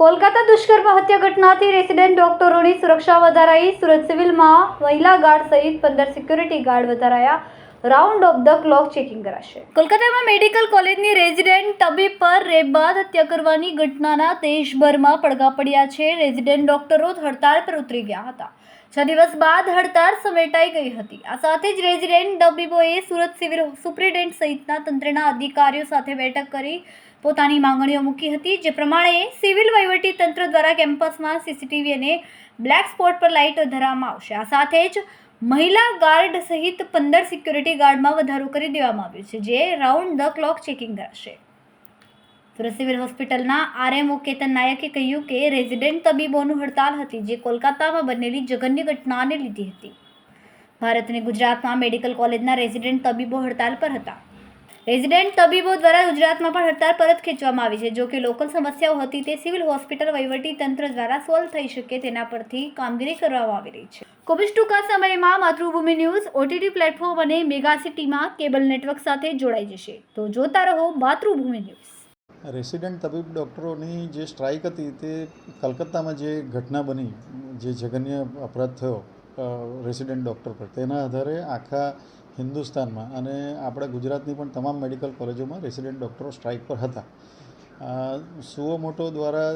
કોલકાતા દુષ્કર્મ હત્યા ઘટનાથી રેસિડેન્ટ ડોક્ટરોની સુરક્ષા વધારાઈ સુરત સિવિલમાં મહિલા ગાર્ડ સહિત પંદર security guard વધારાયા. Round of the clock checking કરાશે. કોલકાતામાં મેડિકલ કોલેજની રેસિડેન્ટ તબીબ પર રેપ બાદ હત્યા કરવાની ઘટનાના દેશભરમાં પડઘા પડ્યા છે. રેસિડેન્ટ ડોક્ટરો હડતાળ પર ઉતરી ગયા હતા. છ દિવસ બાદ હડતાળ સમેટાઈ ગઈ હતી. આ સાથે જ રેસિડેન્ટ તબીબોએ સુરત સિવિલ સુપ્રિન્ટેન્ડન્ટ સહિતના તંત્રના અધિકારીઓ સાથે બેઠક કરી પોતાની માંગણીઓ મૂકી હતી, જે પ્રમાણે સિવિલ વહીવટી તંત્ર દ્વારા કેમ્પસમાં સીસીટીવી અને બ્લેક સ્પોટ પર લાઇટ ધરવામાં આવશે. આ સાથે જ મહિલા ગાર્ડ સહિત પંદર સિક્યુરિટી ગાર્ડમાં વધારો કરી દેવામાં આવ્યો છે, જે રાઉન્ડ ધ ક્લોક ચેકિંગ કરાશે. સુરત સિવિલ હોસ્પિટલના આરએમઓ કેતન નાયકે કહ્યું કે રેઝિડેન્ટ તબીબોનું હડતાલ હતી, જે કોલકાતામાં બનેલી જઘન્ય ઘટનાને લીધી હતી. ભારત ગુજરાતમાં મેડિકલ કોલેજના રેઝિડેન્ટ તબીબો હડતાલ પર હતા. રેઝિડેન્ટ તબીબો દ્વારા ગુજરાતમાં પણ હડતાળ પરત ખેંચવામાં આવી છે. જો કે લોકલ સમસ્યાઓ હતી તે સિવિલ હોસ્પિટલ વહીવટી તંત્ર દ્વારા સોલ્વ થઈ શકે તેના પરથી કામગીરી કરવામાં આવી રહી છે. કોવિડ ટૂંકા સમયમાં માતૃભૂમિ ન્યૂઝ, ઓટીટી પ્લેટફોર્મ અને મેગા સિટીમાં કેબલ નેટવર્ક સાથે જોડાઈ જશે. તો જોતા રહો માતૃભૂમિ ન્યૂઝ. રેસિડેન્ટ તબીબ ડૉક્ટરોની જે સ્ટ્રાઇક હતી તે કલકત્તામાં જે ઘટના બની, જે જઘન્ય અપરાધ થયો રેસિડેન્ટ ડૉક્ટર પર, તેના આધારે આખા હિન્દુસ્તાનમાં અને આપણા ગુજરાતની પણ તમામ મેડિકલ કોલેજોમાં રેસિડેન્ટ ડૉક્ટરો સ્ટ્રાઇક પર હતા. સુઓ મોટો દ્વારા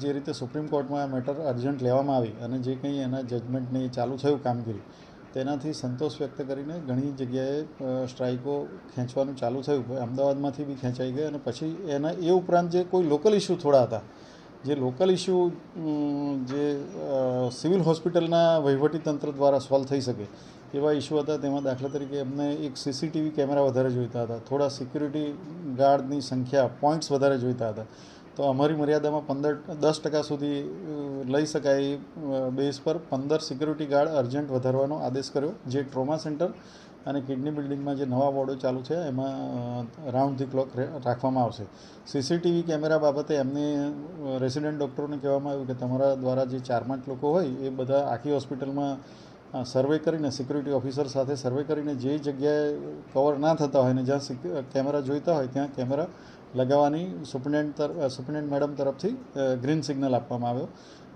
જે રીતે સુપ્રીમ કોર્ટમાં આ મેટર અર્જન્ટ લેવામાં આવી અને જે કંઈ એના જજમેન્ટને ચાલુ થયું કામગીરી, તેનાથી સંતોષ વ્યક્ત કરીને ઘણી જગ્યાએ સ્ટ્રાઇકો ખેંચવાનું ચાલુ થયું. અમદાવાદમાંથી બી ખેંચાઈ ગઈ અને પછી એના, એ ઉપરાંત જે કોઈ લોકલ ઇસ્યુ થોડા હતા જે લોકલ ઇસ્યુ જે સિવિલ હોસ્પિટલના વહીવટીતંત્ર દ્વારા સોલ્વ થઈ શકે, એવા ઇસ્યુ હતા. તેમાં દાખલા તરીકે એમને એક સીસીટીવી કેમેરા વધારે જોઈતા હતા. થોડા સિક્યુરિટી ગાર્ડની સંખ્યા પોઈન્ટ્સ વધારે જોઈતા હતા. તો અમારી મર્યાદામાં પંદર, દસ ટકા સુધી લઈ શકાય એ બેઝ પર પંદર સિક્યુરિટી ગાર્ડ અર્જન્ટ વધારવાનો આદેશ કર્યો. જે ટ્રોમા સેન્ટર અને કિડની બિલ્ડિંગમાં જે નવા વોર્ડો ચાલુ છે, એમાં રાઉન્ડ ધી ક્લોક રાખવામાં આવશે. સીસીટીવી કેમેરા બાબતે એમને રેસિડેન્ટ ડૉક્ટરોને કહેવામાં આવ્યું કે તમારા દ્વારા જે ચાર પાંચ લોકો હોય, એ બધા આખી હોસ્પિટલમાં સર્વે કરીને, સિક્યુરિટી ઓફિસર સાથે સર્વે કરીને જે જગ્યાએ કવર ના થતા હોય ને જ્યાં કેમેરા જોઈતા હોય, ત્યાં કેમેરા લગાવવાની સુપ્રિન્ટેન્ટ તર સુપ્રિન્ટેન્ટ મેડમ તરફથી ગ્રીન સિગ્નલ આપવામાં આવ્યો.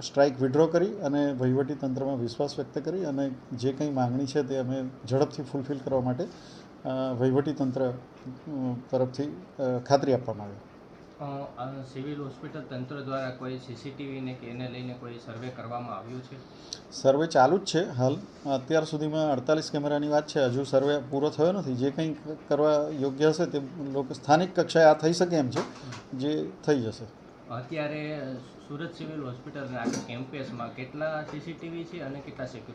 સ્ટ્રાઇક વિડ્રો કરી અને વહીવટી તંત્રમાં વિશ્વાસ વ્યક્ત કરી અને જે કંઈ માંગણી છે તે અમે ઝડપથી ફૂલફિલ કરવા માટે વહીવટી તંત્ર તરફથી ખાતરી આપવામાં આવી. સિવિલ હોસ્પિટલ તંત્ર દ્વારા કોઈ સીસીટીવીને કે એને લઈને કોઈ સર્વે કરવામાં આવ્યું છે? સર્વે ચાલુ જ છે હાલ. અત્યાર સુધીમાં અડતાલીસ કેમેરાની વાત છે. હજુ સર્વે પૂરો થયો નથી. જે કંઈ કરવા યોગ્ય હશે તે લોકો સ્થાનિક કક્ષાએ આ થઈ શકે એમ છે જે થઈ જશે. અત્યારે સુરત સિવિલ હોસ્પિટલના કેમ્પસમાં કેટલા સીસીટીવી છે અને કેટલા સિક્યુરિટી